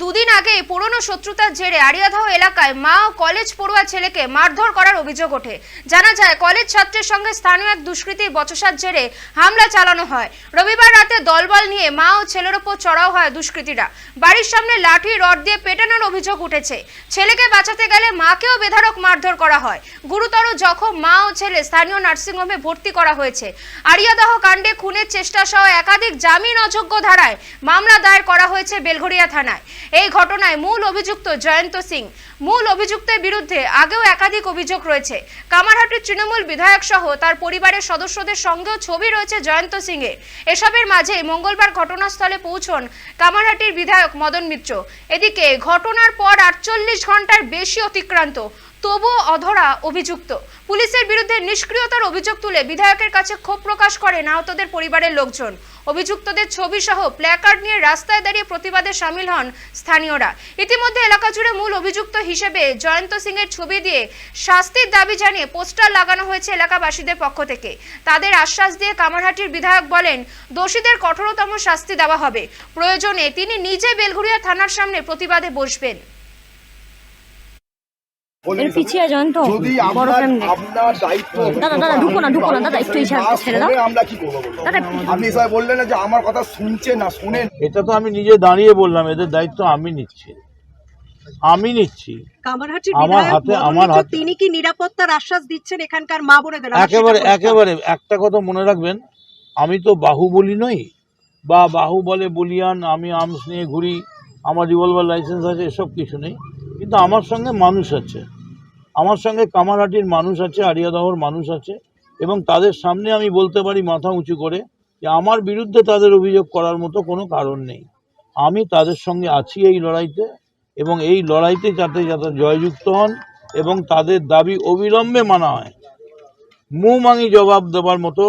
দুদিন আগে পুরনো শত্রুতার জেরে আরিয়াধাও এলাকায় মা ও কলেজ পড়ুয়া ছেলেকে মারধর করার অভিযোগ ওঠে। জানা যায়, কলেজ ছাত্রের সঙ্গে স্থানীয় এক দুষ্কৃতীর বচসার জেরে হামলা চালানো হয়। রবিবার রাতে দলবল নিয়ে মা ও ছেলের ওপর চড়াও হয় দুষ্কৃতীরা। বাড়ির সামনে লাঠি, রড দিয়ে পেটানোর অভিযোগ উঠেছে। ছেলেকে বাঁচাতে গেলে মাকেও বেধারক মারধর করা হয়। গুরুতর জখম মা ও ছেলে স্থানীয় নার্সিংহোমে ভর্তি করা হয়েছে। আরিয়াদাহ কাণ্ডে খুনের চেষ্টা সহ একাধিক জামিন অযোগ্য ধারায় মামলা দায়ের করা হয়েছে বেলঘরিয়া থানায়। এই ঘটনায় মূল অভিযুক্ত জয়ন্ত সিং। মূল অভিযুক্তের বিরুদ্ধে আগেও একাধিক অভিযোগ রয়েছে। কামারহাটের তৃণমূল বিধায়ক সহ তার পরিবারের সদস্যদের সঙ্গেও ছবি রয়েছে জয়ন্ত সিং এর এসবের মাঝে মঙ্গলবার ঘটনাস্থলে পৌঁছন কামারহাটির বিধায়ক মদন মিত্র। এদিকে ঘটনার পর আটচল্লিশ ঘণ্টার বেশি অতিক্রান্ত। তবুও অধরা অভিযুক্ত। পুলিশের বিরুদ্ধে নিষ্ক্রিয়তার অভিযোগ তুলে বিধায়কের কাছে ক্ষোভ প্রকাশ করেন আহতদের পরিবারের লোকজন। অভিযুক্তদের ছবি সহ প্ল্যাকার্ড নিয়ে রাস্তায় দাঁড়িয়ে প্রতিবাদে সামিল হন স্থানীয়রা। ইতিমধ্যে এলাকা জুড়ে মূল অভিযুক্ত হিসেবে জয়ন্ত সিং এর ছবি দিয়ে শাস্তির দাবি জানিয়ে পোস্টার লাগানো হয়েছে এলাকাবাসীদের পক্ষ থেকে। তাদের আশ্বাস দিয়ে কামারহাটির বিধায়ক বলেন, দোষীদের কঠোরতম শাস্তি দেওয়া হবে। প্রয়োজনে তিনি নিজে বেলঘুরিয়া থানার সামনে প্রতিবাদে বসবেন। এর পিছিয়ে যান তো। যদি আপনার ফ্যামিলি। আপনার দায়িত্ব দাদা, দাদা, ঢুকো না, ঢুকো না, দাদা, একটু এই ছাড়- ছেড়ে দাও। আমরা কি করব? দাদা আপনি সবাই বললেন না যে আমার কথা শুনছে না শুনেন। এটা তো আমি নিজে দাঁড়িয়ে বললাম এদের দায়িত্ব আমি নিচ্ছি। আমি নিচ্ছি। আমার হাতে- আমার হাতে- তিনি কি নিরাপত্তার আশ্বাস দিচ্ছেন? এখানকার মা বোনেদের একেবারে। একেবারে একটা কথা মনে রাখবেন আমি তো বাহুবলী নই। বা বাহু বলে বলিয়ান আমি আর্মস নিয়ে ঘুরি আমার রিভলভার লাইসেন্স আছে এসব কিছু নেই। কিন্তু আমার সঙ্গে মানুষ আছে। আমার সঙ্গে কামারহাটির মানুষ আছে আরিয়াদহর মানুষ আছে এবং তাদের সামনে আমি বলতে পারি মাথা উঁচু করে যে আমার বিরুদ্ধে তাদের অভিযোগ করার মতো কোনো কারণ নেই। আমি তাদের সঙ্গে আছি এই লড়াইতে এবং এই লড়াইতে যাতে যাতে জয়যুক্ত হন এবং তাদের দাবি অবিলম্বে মানা হয়। মুমাঙি জবাব দেওয়ার মতো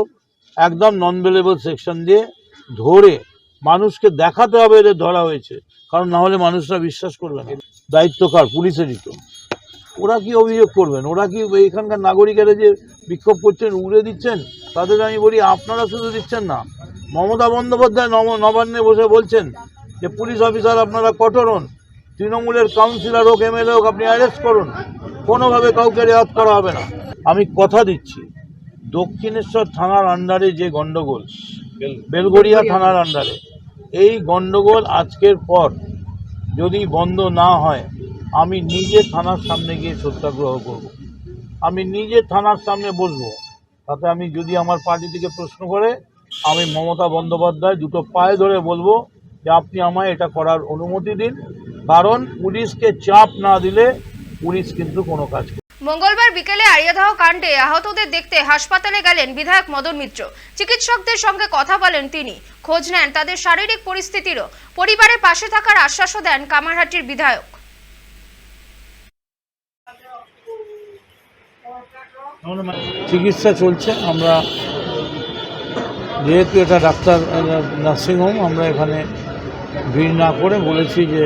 একদম নন ভেলেবল সেকশন দিয়ে ধরে মানুষকে দেখাতে হবে এদের ধরা হয়েছে। কারণ না হলে মানুষরা বিশ্বাস করবে না। দায়িত্ব কার পুলিশেরই তো। ওরা কি অভিযোগ করবেন? ওরা কি এখানকার নাগরিকেরা যে বিক্ষোভ করছেন উড়ে দিচ্ছেন? তাদের আমি বলি আপনারা শুধু দিচ্ছেন না। মমতা বন্দ্যোপাধ্যায় নব- নবান্নে বসে বলছেন যে পুলিশ অফিসার আপনারা কঠোর হন। তৃণমূলের কাউন্সিলর হোক এমএলএ হোক আপনি অ্যারেস্ট করুন। কোনোভাবে কাউকে রেয়াত করা হবে না। আমি কথা দিচ্ছি দক্ষিণেশ্বর থানার আন্ডারে যে গণ্ডগোল বেলগড়িয়া থানার আন্ডারে এই গণ্ডগোল আজকের পর যদি বন্ধ না হয়, আমি নিজে থানার সামনে গিয়ে সত্যাগ্রহ করব। আমি নিজে থানার সামনে বসবো। তাতে আমি যদি আমার পার্টি থেকে প্রশ্ন করে, আমি মমতা বন্দ্যোপাধ্যায় দুটো পায়ে ধরে বলব যে আপনি আমায় এটা করার অনুমতি দিন। কারণ পুলিশকে চাপ না দিলে পুলিশ কিন্তু কোনো কাজ। মঙ্গলবার বিকেলে আরিয়াদাহ কাণ্ডে আহতদের দেখতে হাসপাতালে গেলেন বিধায়ক মদন মিত্র। চিকিৎসকদের সঙ্গে কথা বলেন তিনি। খোঁজ নেন তাদের শারীরিক পরিস্থিতিরও। পরিবারের পাশে থাকার আশ্বাসও দেন কামারহাটির বিধায়ক। চিকিৎসা চলছে। আমরা যেহেতু এটা ডাক্তার নার্সিংহোম আমরা এখানে ভিড় না করে বলেছি যে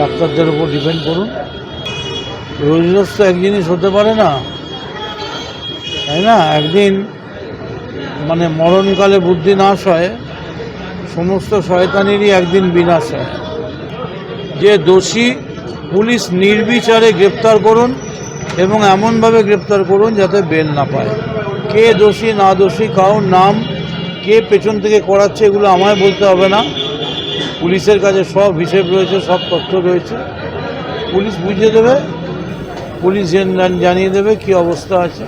ডাক্তারদের উপর ডিপেন্ড করুন। রোজ এক জিনিস হতে পারে না। তাই না? একদিন মানে মরণকালে বুদ্ধি নাশ হয়, সমস্ত শয়তানেরই একদিন বিনাশ হয়। যে দোষী পুলিশ নির্বিচারে গ্রেপ্তার করুন এবং এমনভাবে গ্রেপ্তার করুন যাতে বেল না পায়। কে দোষী, না দোষী, কারোর নাম কে পেছন থেকে করাচ্ছে এগুলো আমায় বলতে হবে না। পুলিশের কাছে সব হিসেব রয়েছে, সব তথ্য রয়েছে। পুলিশ বুঝিয়ে দেবে পুলিশ জান- জানিয়ে দেবে কি অবস্থা আছে।